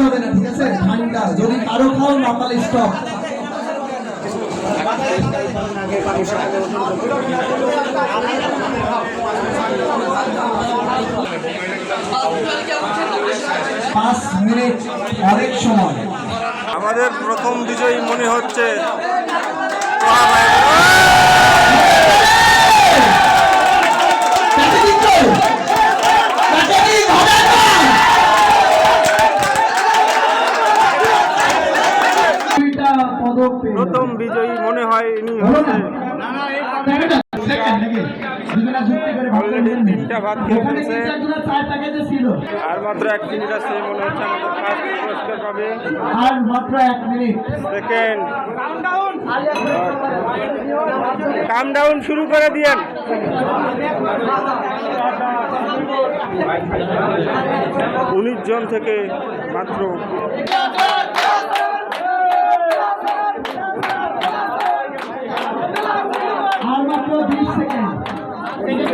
যাবে না, ঠিক আছে? ঠান্ডা। যদি কারও খাও অনেক সময়। আমাদের প্রথম বিজয়ী মনে হচ্ছে দুইটা পদক পেয়ে প্রথম বিজয়ী মনে হয় ইনি হলো হচ্ছে না সেকেন্ড নাকি দুজনা যুক্তি করে ভাগ অলরেডি তিনটা ভাগ খেয়ে আর মাত্র এক মিনিট আছে মনে হচ্ছে আমাদের ফার্স্ট পুরস্কার পাবে আর মাত্র এক মিনিট সেকেন্ড কাম ডাউন শুরু করে দিয়েন। উনিশ জন থেকে মাত্র আর মাত্র বিশ সেকেন্ড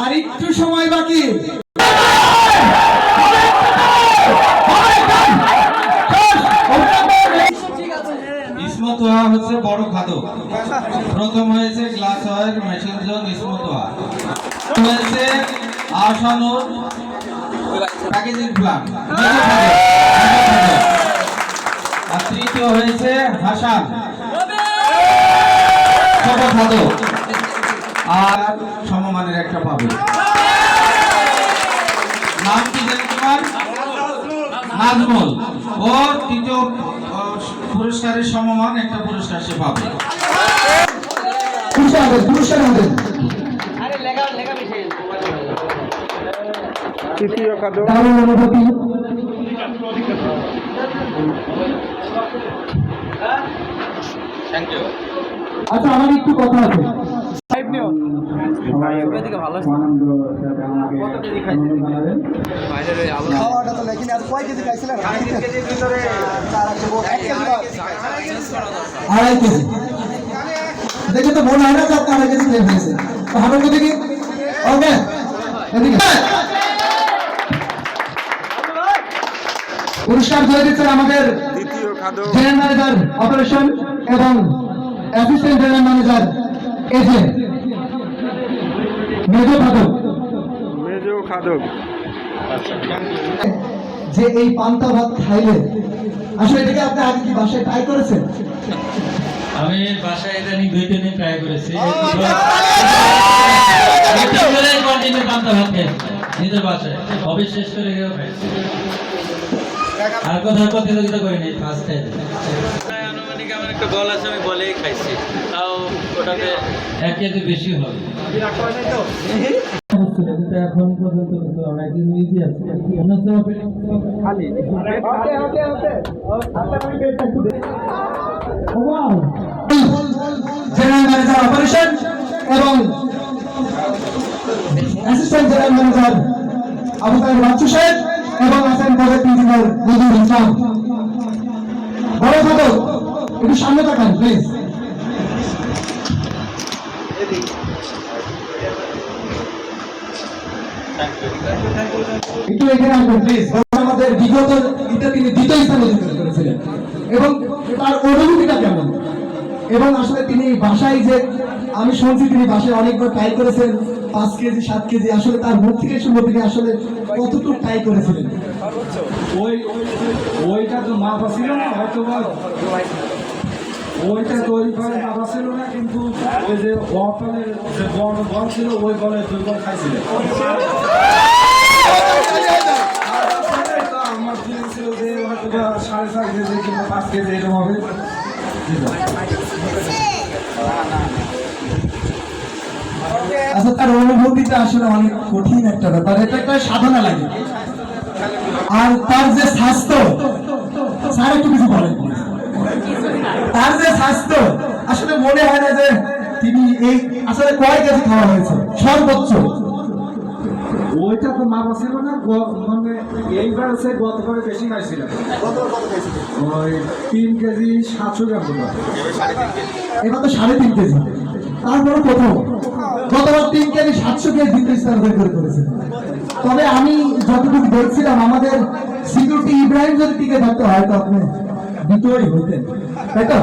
আর একটু সময় বাকি। হচ্ছে বড় খাদক প্রথম হয়েছে গ্লাস ওয়ার মেশিন জন ইসমতোয়া। হয়েছে আসানুর প্যাকেজিং তৃতীয় হয়েছে হাসান। খাদক আর সমমানের একটা পাবে। নাম কি জানি তোমার? নাজমুল। ও তৃতীয় পুরস্কারের সমমান একটা পুরস্কার সে পাবে। পুরস্কার হবে তৃতীয় দারুণ অনুভূতি? আচ্ছা আমার একটু কথা আছে। খাওয়াটা তো লেখিনি আর কয় কেজি খাইছিলেন? আড়াই কেজি দেখে তো মনে হয় না যে আড়াই কেজি খেয়ে ফেলেছে তো কি ওকে এদিকে। পুরস্কার ধরে দিচ্ছেন আমাদের জেনারেল ম্যানেজার অপারেশন এবং অ্যাসিস্ট্যান্ট জেনারেল ম্যানেজার এজেন্ট মেজো খাদক। যে এই পান্তা ভাত খাইলে আসলে এটাকে আপনি আগে কি বাসায় ট্রাই করেছেন? আমি বাসায় ইদানিং দুই তিন দিন ট্রাই করেছি। কন্টিনিউ পান্তা ভাত খেয়েছি নিজের বাসায়। হবি শেষ করে খাইছি আর কোথাও প্রতিযোগিতা করিনি ফার্স্ট টাইম একটা বল আছে আমি বলেই খাইছি। তাও ওটাতে এক কেজি বেশি হবে। এখন পর্যন্ত জেনারেল ম্যানেজার অপারেশন এবং assistant general manager Abu Taher Bachchu সাহেব এবং আছেন প্রজেক্ট ইঞ্জিনিয়ার নজরুল ইসলাম। সামনে তাকান প্লিজ একটু এখানে আসবেন প্লিজ আমাদের বিগত ইতে তিনি দ্বিতীয় স্থান অধিকার করেছিলেন। এবং তার অনুভূতিটা কেমন? এবং আসলে তিনি বাসায় যে, আমি শুনছি তিনি বাসায় অনেকবার ট্রাই করেছেন, পাঁচ কেজি, সাত কেজি, আসলে তার মুখ থেকে শুনব তিনি আসলে কতটুকু ট্রাই করেছিলেন? ওই ওইটা তো মাপা ছিল না, হয়তো ওইটা তৈরি করে মাপা ছিল না, কিন্তু ওই যে ওয়াপনের যে বড় বল ছিল, ওই বলে দুই বল খাইছিলেন তো আমার ফিলিং ছিল যে হয়তো সাড়ে চার কেজি কিংবা পাঁচ কেজি এরকম হবে। আচ্ছা তার অনুভূতিটা আসলে অনেক কঠিন একটা ব্যাপার, এটা একটা সাধনা লাগে। আর তার যে স্বাস্থ্য স্বাস্থ্য। আসলে মনে হয় না যে তিনি এই আসলে কয় কেজি খাওয়া হয়েছে? সর্বোচ্চ। ওইটা তো মাপা ছিল না মানে এইবার সে গতবারে বেশি খাইছিলাম ওই তিন কেজি সাতশো গ্রাম এবার তো সাড়ে তিন কেজি। তারপরে প্রথম। গতবার তিন কেজি সাতশো কেজি অধিকার করেছে। তবে আমি যতটুকু দেখছিলাম আমাদের সিকিউরিটি ইব্রাহিম যদি টিকে থাকতে হয়তো আপনি দ্বিতীয়ই হইতেন তাই তো?